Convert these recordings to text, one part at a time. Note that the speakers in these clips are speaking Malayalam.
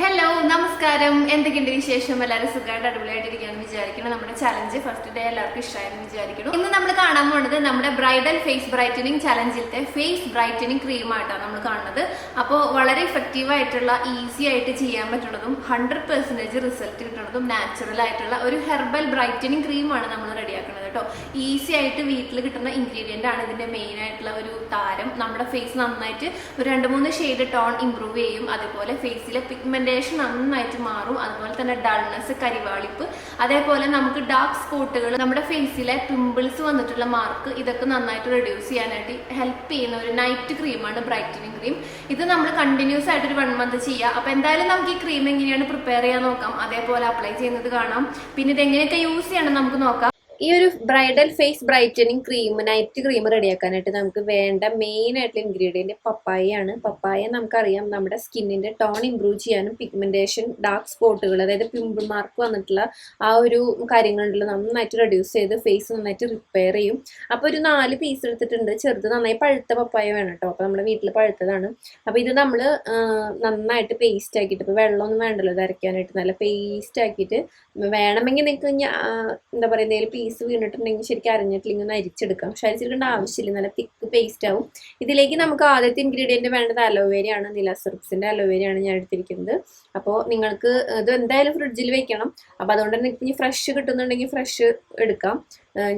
ഹലോ നമസ്കാരം. എന്തൊക്കെയുണ്ട് വിശേഷം? എല്ലാവരും സുഖമായിട്ട് അടിപൊളിയായിട്ടിരിക്കുകയാണെന്ന് വിചാരിക്കണം നമ്മുടെ ചലഞ്ച് ഫസ്റ്റ് ഡേ എല്ലാവർക്കും ഇഷ്ടമായെന്ന് വിചാരിക്കണം ഇന്ന് നമ്മൾ കാണാൻ പോകുന്നത് നമ്മുടെ ബ്രൈഡൽ ഫേസ് ബ്രൈറ്റനിങ് ചലഞ്ചിലത്തെ ഫേസ് ബ്രൈറ്റനിങ് ക്രീമായിട്ടാണ് നമ്മൾ കാണുന്നത്. അപ്പോൾ വളരെ ഇഫക്റ്റീവ് ആയിട്ടുള്ള ഈസി ആയിട്ട് ചെയ്യാൻ പറ്റുന്നതും ഹൺഡ്രഡ് പെർസെന്റേജ് റിസൾട്ട് കിട്ടുന്നതും നാച്ചുറൽ ആയിട്ടുള്ള ഒരു ഹെർബൽ ബ്രൈറ്റനിങ് ക്രീമാണ് നമ്മൾ റെഡിയാക്കുന്നത് കേട്ടോ. ഈസി ആയിട്ട് വീട്ടിൽ കിട്ടുന്ന ഇൻഗ്രീഡിയന്റ് ആണ് ഇതിന്റെ മെയിൻ ആയിട്ടുള്ള ഒരു താരം. നമ്മുടെ ഫേസ് നന്നായിട്ട് ഒരു രണ്ട് മൂന്ന് ഷെയ്ഡ് ടോൺ ഇമ്പ്രൂവ് ചെയ്യും. അതുപോലെ ഫേസിലെ പിഗ്മെന്റേഷൻ നന്നായിട്ട് മാറും. അതുപോലെ തന്നെ ഡൾനെസ് കരിവാളിപ്പ് അതേപോലെ നമുക്ക് ഡാർക്ക് സ്പോട്ടുകൾ നമ്മുടെ ഫേസിലെ പിമ്പിൾസ് വന്നിട്ടുള്ള മാർക്ക് ഇതൊക്കെ നന്നായിട്ട് റെഡ്യൂസ് ചെയ്യാനായിട്ട് ഹെൽപ്പ് ചെയ്യുന്ന ഒരു നൈറ്റ് ക്രീമാണ് ബ്രൈറ്റനിങ് ക്രീം ഇത് നമ്മൾ കണ്ടിന്യൂസ് ആയിട്ട് ഒരു വൺ മന്ത് ചെയ്യുക. അപ്പൊ എന്തായാലും നമുക്ക് ഈ ക്രീം എങ്ങനെയാണ് പ്രിപ്പയർ ചെയ്യാൻ നോക്കാം. അതേപോലെ അപ്ലൈ ചെയ്യുന്നത് കാണാം. പിന്നെ ഇത് എങ്ങനെയൊക്കെ യൂസ് ചെയ്യണം നമുക്ക് നോക്കാം. ഈ ഒരു bridal face brightening cream night cream റെഡിയാക്കാനായിട്ട് നമുക്ക് വേണ്ട മെയിൻ ആയിട്ടുള്ള ഇൻഗ്രീഡിയന്റ് പപ്പായയാണ്. പപ്പായ നമുക്കറിയാം നമ്മുടെ സ്കിന്നിന്റെ ടോൺ ഇംപ്രൂവ് ചെയ്യാനും പിഗ്മെന്റേഷൻ ഡാർക്ക് സ്പോട്ടുകൾ അതായത് പിമ്പിൾ മാർക്ക് വന്നിട്ടുള്ള ആ ഒരു കാര്യങ്ങളുണ്ടല്ലോ നന്നായിട്ട് റെഡ്യൂസ് ചെയ്ത് ഫേസ് നന്നായിട്ട് റിപ്പയർ ചെയ്യും. അപ്പോൾ ഒരു നാല് പീസ് എടുത്തിട്ടുണ്ട് ചെറുത് നന്നായി പഴുത്ത പപ്പായ വേണം കേട്ടോ. അപ്പോൾ നമ്മുടെ വീട്ടിൽ പഴുത്തതാണ്. അപ്പോൾ ഇത് നമ്മൾ നന്നായിട്ട് പേസ്റ്റ് ആക്കിയിട്ട് ഇപ്പോൾ വെള്ളമൊന്നും വേണ്ടല്ലോ ഇത് അരയ്ക്കാനായിട്ട് നല്ല പേസ്റ്റ് ആക്കിയിട്ട് വേണമെങ്കിൽ നിങ്ങൾക്ക് എന്താ പറയുക എന്തെങ്കിലും പീസ് വീണിട്ടുണ്ടെങ്കിൽ ശരിക്കും അരിഞ്ഞിട്ടില്ലെങ്കിൽ ഒന്ന് അരിച്ചെടുക്കാം. പക്ഷെ അരിച്ചെടുക്കേണ്ട ആവശ്യമില്ല. നല്ല തിക്ക് പേസ്റ്റ് ആവും. ഇതിലേക്ക് നമുക്ക് ആദ്യത്തെ ഇൻഗ്രീഡിയന്റ് വേണ്ടത് അലോവേരയാണ് നില സിറപ്സിന്റെ അലോവേരയാണ് ഞാൻ എടുത്തിരിക്കുന്നത്. അപ്പോൾ നിങ്ങൾക്ക് ഇത് എന്തായാലും ഫ്രിഡ്ജിൽ വെക്കണം. അപ്പോൾ അതുകൊണ്ട് തന്നെ ഇനി ഫ്രഷ് കിട്ടുന്നുണ്ടെങ്കിൽ ഫ്രഷ് എടുക്കാം.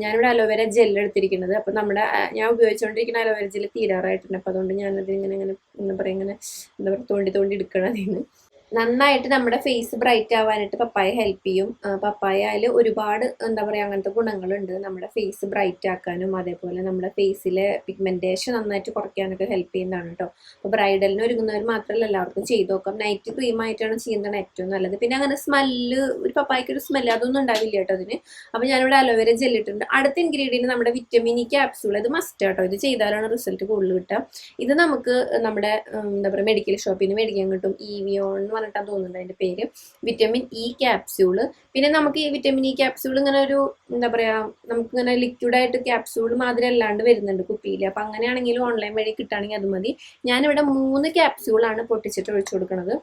ഞാനിവിടെ അലോവേര ജെൽ എടുത്തിരിക്കുന്നത്. അപ്പോൾ നമ്മുടെ ഞാൻ ഉപയോഗിച്ചുകൊണ്ടിരിക്കുന്ന അലോവേര ജെൽ തീരാറായിട്ടുണ്ട്. അപ്പോൾ അതുകൊണ്ട് ഞാനത് ഇങ്ങനെ ഇങ്ങനെ എന്താ പറയുക ഇങ്ങനെ എന്താ പറയുക തോണ്ടി തോണ്ടി എടുക്കണം അതിന് നന്നായിട്ട് നമ്മുടെ ഫേസ് ബ്രൈറ്റ് ആവാനായിട്ട് പപ്പായ ഹെൽപ്പ് ചെയ്യും. പപ്പായയിൽ ഒരുപാട് എന്താ പറയുക അങ്ങനത്തെ ഗുണങ്ങളുണ്ട്. നമ്മുടെ ഫേസ് ബ്രൈറ്റ് ആക്കാനും അതേപോലെ നമ്മുടെ ഫേസിലെ പിഗ്മെന്റേഷൻ നന്നായിട്ട് കുറയ്ക്കാനൊക്കെ ഹെൽപ്പ് ചെയ്യുന്നതാണ് കേട്ടോ അപ്പോൾ ബ്രൈഡലിന് ഒരുങ്ങുന്നവർ മാത്രമല്ല എല്ലാവർക്കും ചെയ്ത് നോക്കാം. നൈറ്റ് ക്രീം ആയിട്ടാണ് ചെയ്യുന്നതാണ് ഏറ്റവും നല്ലത്. പിന്നെ അങ്ങനെ സ്മെല്ല് ഒരു പപ്പായ്ക്ക് ഒരു സ്മെല്ല് അതൊന്നും ഉണ്ടാവില്ല കേട്ടോ അതിന്. അപ്പോൾ ഞാനിവിടെ അലോവേര ജെല്ല് ഇട്ടിട്ടുണ്ട്. അടുത്ത ഇൻഗ്രീഡിയന്റ് നമ്മുടെ വിറ്റമിൻ ഇ ക്യാപ്സൂൾ ഇത് മസ്റ്റ് കേട്ടോ ഇത് ചെയ്താലാണ് റിസൾട്ട് കൂടുതൽ കിട്ടുക. ഇത് നമുക്ക് നമ്മുടെ എന്താ പറയുക മെഡിക്കൽ ഷോപ്പിൽ നിന്ന് മേടിക്കാൻ കിട്ടും. ഇ വിയോൺ പറഞ്ഞിട്ടാണ് തോന്നുന്നുണ്ട് അതിന്റെ പേര്. വിറ്റമിൻ ഇ ക്യാപ്സ്യൂൾ പിന്നെ നമുക്ക് ഈ വിറ്റമിൻ ഇ ക്യാപ്സ്യൂൾ ഇങ്ങനെ ഒരു എന്താ പറയുക നമുക്ക് ഇങ്ങനെ ലിക്വിഡ് ആയിട്ട് ക്യാപ്സ്യൂൾ മാതിരി അല്ലാണ്ട് വരുന്നുണ്ട് കുപ്പിയിൽ അപ്പം അങ്ങനെയാണെങ്കിലും ഓൺലൈൻ വഴി കിട്ടുകയാണെങ്കിൽ അത് മതി. ഞാനിവിടെ മൂന്ന് ക്യാപ്സ്യൂളാണ് പൊട്ടിച്ചിട്ട് ഒഴിച്ചു കൊടുക്കുന്നത്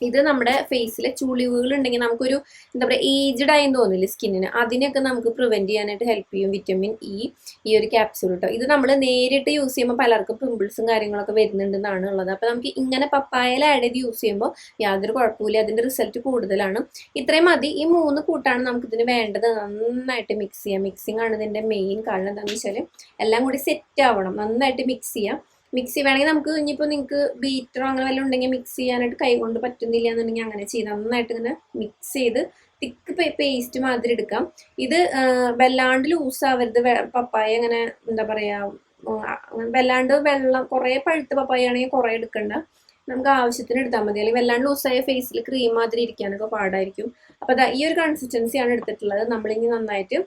ഇത് നമ്മുടെ ഫേസിലെ ചുളിവുകൾ ഉണ്ടെങ്കിൽ നമുക്കൊരു എന്താ പറയുക ഏജ്ഡ് ആയെന്ന് തോന്നില്ല സ്കിന്നിന് അതിനെയൊക്കെ നമുക്ക് പ്രിവെന്റ് ചെയ്യാനായിട്ട് ഹെൽപ്പ് ചെയ്യും വിറ്റമിൻ ഇ ഈ ഒരു ക്യാപ്സ്യൂൾ കേട്ടോ ഇത് നമ്മൾ നേരിട്ട് യൂസ് ചെയ്യുമ്പോൾ പലർക്കും പിമ്പിൾസും കാര്യങ്ങളൊക്കെ വരുന്നുണ്ടെന്നാണ് ഉള്ളത്. അപ്പോൾ നമുക്ക് ഇങ്ങനെ പപ്പായൽ ആഡ് ചെയ്ത് യൂസ് ചെയ്യുമ്പോൾ യാതൊരു കുഴപ്പമില്ല അതിന്റെ റിസൾട്ട് കൂടുതലാണ്. ഇത്രയും മതി. ഈ മൂന്ന് കൂട്ടാണ് നമുക്ക് ഇതിന് വേണ്ടത്. നന്നായിട്ട് മിക്സ് ചെയ്യാം. മിക്സിംഗ് ആണ് ഇതിന്റെ മെയിൻ കാരണം എന്താണെന്ന് വെച്ചാൽ എല്ലാം കൂടി സെറ്റ് ആവണം. നന്നായിട്ട് മിക്സ് ചെയ്യാം. മിക്സി വേണമെങ്കിൽ നമുക്ക് ഇനിയിപ്പോൾ നിങ്ങൾക്ക് ബീറ്ററോ അങ്ങനെ വല്ലതും ഉണ്ടെങ്കിൽ മിക്സ് ചെയ്യാനായിട്ട് കൈ കൊണ്ട് പറ്റുന്നില്ല എന്നുണ്ടെങ്കിൽ അങ്ങനെ ചെയ്ത് നന്നായിട്ട് ഇങ്ങനെ മിക്സ് ചെയ്ത് തിക്ക് പേസ്റ്റ് മാതിരി എടുക്കാം. ഇത് വല്ലാണ്ട് ലൂസ് ആവരുത്. പപ്പായ അങ്ങനെ എന്താ പറയുക വല്ലാണ്ട് വെള്ളം കുറേ പഴുത്ത പപ്പായ ആണെങ്കിൽ കുറേ എടുക്കണ്ട. നമുക്ക് ആവശ്യത്തിന് എടുത്താൽ മതി. അല്ലെങ്കിൽ വല്ലാണ്ട് ലൂസായ ഫേസിൽ ക്രീം മാതിരി ഇരിക്കാനൊക്കെ പാടായിരിക്കും. അപ്പോൾ ഈ ഒരു കൺസിസ്റ്റൻസിയാണ് എടുത്തിട്ടുള്ളത്. നമ്മളിങ്ങനെ നന്നായിട്ട്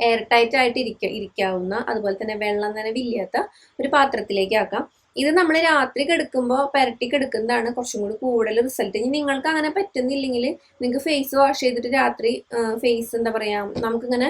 എയർ ടൈറ്റ് ആയിട്ട് ഇരിക്ക ഇരിക്കാവുന്ന അതുപോലെ തന്നെ വെള്ളം നനവില്ലാത്ത ഒരു പാത്രത്തിലേക്ക് ആക്കാം. ഇത് നമ്മൾ രാത്രി കിടക്കുമ്പോൾ പെരട്ടി കിടക്കുന്നതാണ് കുറച്ചും കൂടി കൂടുതൽ റിസൾട്ട് ഇനി നിങ്ങൾക്ക് അങ്ങനെ പറ്റുന്നില്ലെങ്കിൽ നിങ്ങൾക്ക് ഫേസ് വാഷ് ചെയ്തിട്ട് രാത്രി ഫേസ് എന്താ പറയുക നമുക്കിങ്ങനെ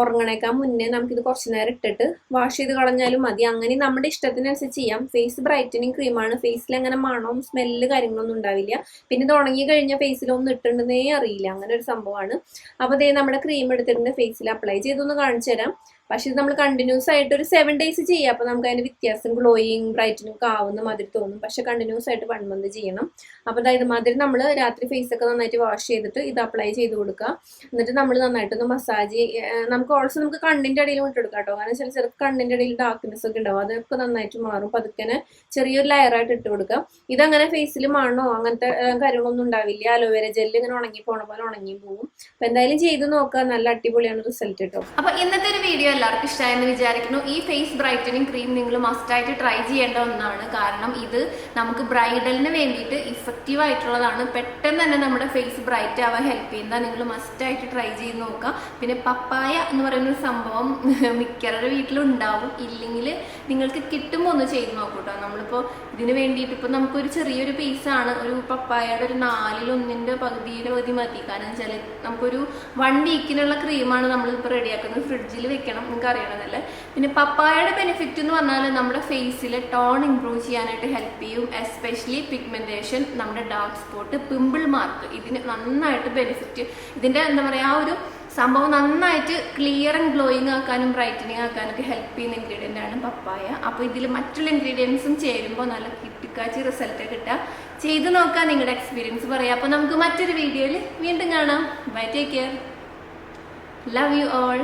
ഉറങ്ങണേക്കാൾ മുന്നേ നമുക്കിത് കുറച്ച് നേരം ഇട്ടിട്ട് വാഷ് ചെയ്ത് കളഞ്ഞാലും മതി. അങ്ങനെ നമ്മുടെ ഇഷ്ടത്തിനനുസരിച്ച് ചെയ്യാം. ഫേസ് ബ്രൈറ്റനിങ് ക്രീമാണ് ഫേസിൽ അങ്ങനെ മണവും സ്മെല്ല് കാര്യങ്ങളൊന്നും ഉണ്ടാവില്ല. പിന്നെ തുടങ്ങി ഉണങ്ങി കഴിഞ്ഞ ഫേസിലൊന്നും ഇട്ടുണ്ടെന്നേ അറിയില്ല. അങ്ങനെ ഒരു സംഭവമാണ്. അപ്പോൾ ദേ നമ്മുടെ ക്രീം എടുത്തിട്ടുണ്ട്. ഫേസിൽ അപ്ലൈ ചെയ്തൊന്ന് കാണിച്ചു തരാം. പക്ഷെ ഇത് നമ്മൾ കണ്ടിന്യൂസ് ആയിട്ട് ഒരു സെവൻ ഡേയ്സ് ചെയ്യുക അപ്പോൾ നമുക്ക് അതിന് വ്യത്യാസം ഗ്ലോയിങ് ബ്രൈറ്റനിങ് ഒക്കെ ആവുന്ന മാതിരി തോന്നും. പക്ഷെ കണ്ടിന്യൂസ് ആയിട്ട് വൺ മന്ത് ചെയ്യണം. അപ്പോൾ അതായത് മാതിരി നമ്മൾ രാത്രി ഫേസ് ഒക്കെ നന്നായിട്ട് വാഷ് ചെയ്തിട്ട് ഇത് അപ്ലൈ ചെയ്ത് കൊടുക്കുക. എന്നിട്ട് നമ്മൾ നന്നായിട്ടൊന്ന് മസാജ് നമുക്ക് ഓൾസോ നമുക്ക് കണ്ണിന്റെ അടിയിൽ ഇട്ട് കൊടുക്കാം കേട്ടോ. കാരണം ചില ചില കണ്ണിന്റെ അടിയിൽ ഡാർക്ക്നെസ് ഒക്കെ ഉണ്ടാവും. അതൊക്കെ നന്നായിട്ട് മാറും. പതുക്കനെ ചെറിയൊരു ലെയറായിട്ട് ഇട്ട് കൊടുക്കുക. ഇതങ്ങനെ ഫേസിൽ മണ്ണോ അങ്ങനത്തെ കാര്യങ്ങളൊന്നും ഉണ്ടാവില്ല. അലോവേര ജെല്ല് ഇങ്ങനെ ഉണങ്ങി പോണ പോലെ ഉണങ്ങി പോകും അപ്പോൾ എന്തായാലും ചെയ്ത് നോക്കുക. നല്ല അടിപൊളിയാണ് റിസൾട്ട് കേട്ടോ. അപ്പോൾ ഇന്നത്തെ ഒരു വീഡിയോ എല്ലാവർക്കും ഇഷ്ടമായെന്ന് വിചാരിക്കുന്നു. ഈ ഫേസ് ബ്രൈറ്റനിങ് ക്രീം നിങ്ങൾ മസ്റ്റായിട്ട് ട്രൈ ചെയ്യേണ്ട ഒന്നാണ്. കാരണം ഇത് നമുക്ക് ബ്രൈഡലിന് വേണ്ടിയിട്ട് ഇഫക്റ്റീവ് ആയിട്ടുള്ളതാണ്. പെട്ടെന്ന് തന്നെ നമ്മുടെ ഫേസ് ബ്രൈറ്റ് ആവാൻ ഹെൽപ്പ് ചെയ്യുന്ന നിങ്ങൾ മസ്റ്റായിട്ട് ട്രൈ ചെയ്ത് നോക്കുക. പിന്നെ പപ്പായ എന്ന് പറയുന്ന സംഭവം മിക്കവരുടെ വീട്ടിലും ഉണ്ടാവും ഇല്ലെങ്കിൽ നിങ്ങൾക്ക് കിട്ടുമ്പോൾ ഒന്ന് ചെയ്ത് നോക്കൂട്ടോ. നമ്മളിപ്പോൾ ഇതിന് വേണ്ടിയിട്ട് ഇപ്പോൾ നമുക്കൊരു ചെറിയൊരു പീസാണ് ഒരു പപ്പായയുടെ ഒരു നാലിലൊന്നിന്റെ പകുതിയുടെ പകുതി മതി. കാരണം വെച്ചാൽ നമുക്കൊരു വൺ വീക്കിനുള്ള ക്രീമാണ് നമ്മളിപ്പോൾ റെഡിയാക്കുന്നത് ഫ്രിഡ്ജിൽ വെക്കണം. നിങ്ങൾക്ക് അറിയണമെന്നല്ലേ പിന്നെ പപ്പായയുടെ ബെനിഫിറ്റ് എന്ന് പറഞ്ഞാൽ നമ്മുടെ ഫേസിൽ ടോൺ ഇംപ്രൂവ് ചെയ്യാനായിട്ട് ഹെൽപ്പ് ചെയ്യും. എസ്പെഷ്യലി പിഗ്മെന്റേഷൻ നമ്മുടെ ഡാർക്ക് സ്പോട്ട് പിമ്പിൾ മാർക്ക് ഇതിന് നന്നായിട്ട് ബെനിഫിറ്റ് ഇതിന്റെ എന്താ പറയുക ആ ഒരു സംഭവം നന്നായിട്ട് ക്ലിയർ ആൻഡ് ഗ്ലോയിങ് ആക്കാനും ബ്രൈറ്റനിങ് ആക്കാനും ഒക്കെ ഹെൽപ്പ് ചെയ്യുന്ന ഇൻഗ്രീഡിയന്റ് ആണ് പപ്പായ. അപ്പോൾ ഇതിൽ മറ്റുള്ള ഇൻഗ്രീഡിയൻസും ചേരുമ്പോൾ നല്ല കിട്ടിക്കാച്ചി റിസൾട്ട് കിട്ടുക. ചെയ്ത് നോക്കാം നിങ്ങളുടെ എക്സ്പീരിയൻസ് പറയാം. അപ്പോൾ നമുക്ക് മറ്റൊരു വീഡിയോയിൽ വീണ്ടും കാണാം. Bye take care love you all